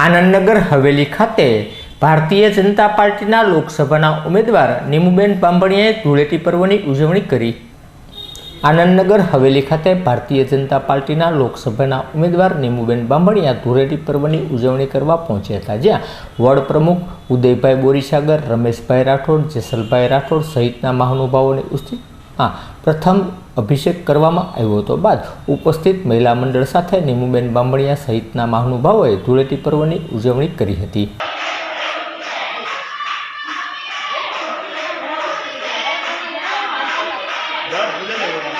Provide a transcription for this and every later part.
આનંદનગર હવેલી ખાતે ભારતીય જનતા પાર્ટીના લોકસભાના ઉમેદવાર નીમુબેન બાંભણીયાએ ધૂળેટી પર્વની ઉજવણી કરી. આનંદનગર હવેલી ખાતે ભારતીય જનતા પાર્ટીના લોકસભાના ઉમેદવાર નીમુબેન બાંભણીયા ધૂળેટી પર્વની ઉજવણી કરવા પહોંચ્યા હતા, જ્યાં વોર્ડ પ્રમુખ ઉદયભાઈ બોરીસાગર, રમેશભાઈ રાઠોડ, જેસલભાઈ રાઠોડ સહિતના મહાનુભાવોની ઉપસ્થિત આ પ્રથમ અભિષેક કરવામાં આવ્યો હતો બાદ ઉપસ્થિત મહિલા મંડળ સાથે નીમુબેન બામણિયા સહિતના મહાનુભાવોએ ધૂળેટી પર્વની ઉજવણી કરી હતી.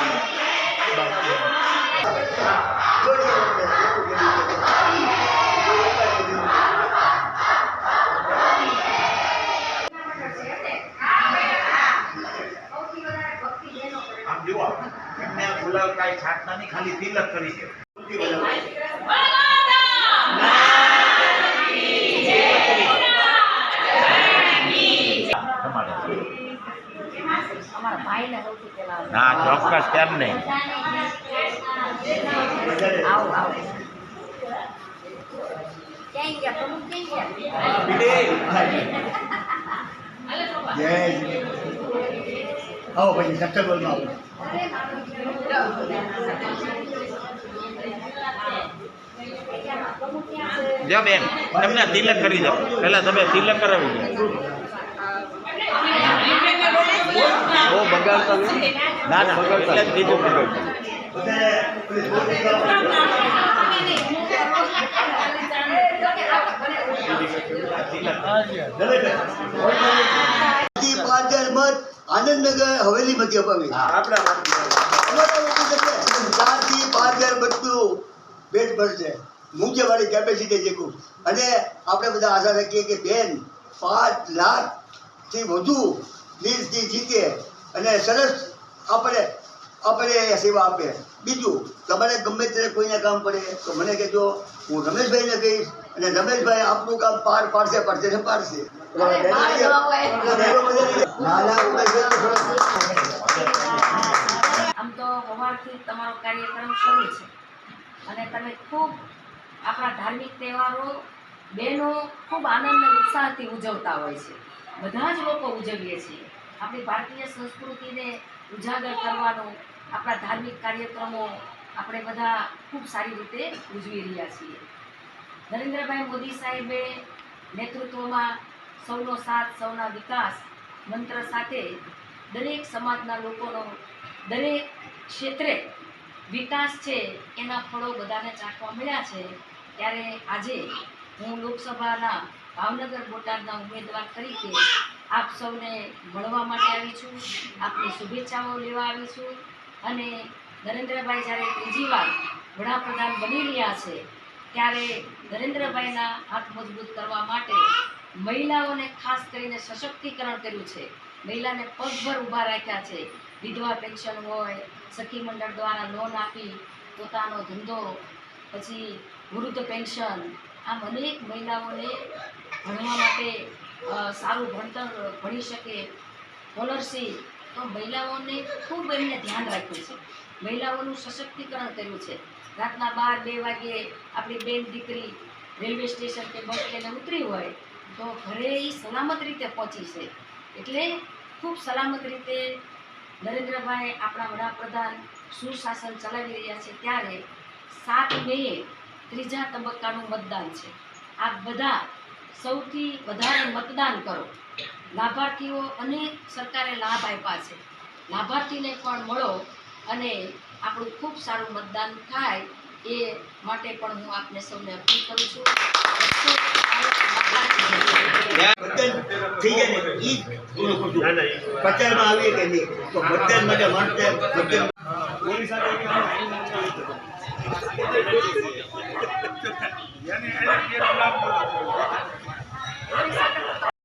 આમ ગુલાલ કાંઈ છાંટતા નહીં ખાલી તિલક કરી છે. ના ચોક્કસ કેમ નહીં. આવો આવો પ્રમુખ ક્યાં ગયા આવો જો બેન તમને તિલક કરી દો પહેલાં તમે તિલક કરાવી દો. બહુ બગાડતા નહીં. ના ના એટલે બીજું બગાડતા આનંદનગર હવેલીમાંથી અપાવી. અમારા ચારથી પાંચ હજાર બધું પેટ ભરશે. મુખ્યવાળી કેપેસિટી જેટલું અને આપણે બધા આશા રાખીએ કે બેન પાંચ લાખથી વધુ લીડથી જીતે અને સરસ આપણે આપણે સેવા આપે. બીજું તમારે ગમે ત્યારે કોઈને કામ પડે તો મને કહેજો હું રમેશભાઈને કહીશ અને રમેશભાઈ આપણું કામ પાર પાડશે પાડશે ને પાડશે. આમ તો સવારથી તમારો કાર્યક્રમ શરૂ છે. અને તમે ખૂબ આપણા ધાર્મિક તહેવારો બહેનો ખૂબ આનંદ અને ઉત્સાહથી ઉજવતા હોય છે. બધા જ લોકો ઉજવીએ છીએ. આપણી ભારતીય સંસ્કૃતિને ઉજાગર કરવાનો આપણા ધાર્મિક કાર્યક્રમો આપણે બધા ખૂબ સારી રીતે ઉજવી રહ્યા છીએ. નરેન્દ્રભાઈ મોદી સાહેબે નેતૃત્વમાં સૌનો સાથ, સૌના વિકાસ મંત્ર સાથે દરેક સમાજના લોકોનો દરેક ક્ષેત્રે વિકાસ છે, એના ફળો બધાને ચાખવા મળ્યા છે. ત્યારે આજે હું લોકસભાના ભાવનગર બોટાદના ઉમેદવાર તરીકે આપ સૌને મળવા માટે આવી છું, આપની શુભેચ્છાઓ લેવા આવી છું. અને નરેન્દ્રભાઈ જ્યારે ત્રીજી વાર વડાપ્રધાન બની રહ્યા છે, ત્યારે નરેન્દ્રભાઈના હાથ મજબૂત કરવા માટે મહિલાઓને ખાસ કરીને સશક્તિકરણ કર્યું છે. મહિલાને પગભર ઊભા રાખ્યા છે. વિધવા પેન્શન હોય, સખી મંડળ દ્વારા લોન આપી, પોતાનો ધંધો, પછી વૃદ્ધ પેન્શન, આમ અનેક મહિલાઓને ભણવા માટે સારું ભણતર ભણી શકે. સ્કોલરશીપ. તો મહિલાઓને ખૂબ એમને ધ્યાન રાખ્યું છે. મહિલાઓનું સશક્તિકરણ કર્યું છે. રાતના બાર, બે વાગ્યે આપણી બેન દીકરી રેલવે સ્ટેશન કે બસ સ્ટેન્ડે ઉતરી હોય, તો ઘરે એ સલામત રીતે પહોંચી છે. એટલે ખૂબ સલામત રીતે નરેન્દ્રભાઈ આપણા વડાપ્રધાન સુશાસન ચલાવી રહ્યા છે ત્યારે સાત મેએ ત્રીજા તબક્કાનું મતદાન છે. આ બધા સૌથી વધારે મતદાન કરો. લાભાર્થીઓ અનેક સરકારે લાભ આપ્યા છે. લાભાર્થીને પણ મળો અને આપણું ખૂબ સારું મતદાન થાય એ માટે પણ હું આપને સૌને અપીલ કરું છું. મતદાન આવીએ કે નહીં? તો મતદાન માટે મતદાન ઓરિસ્સા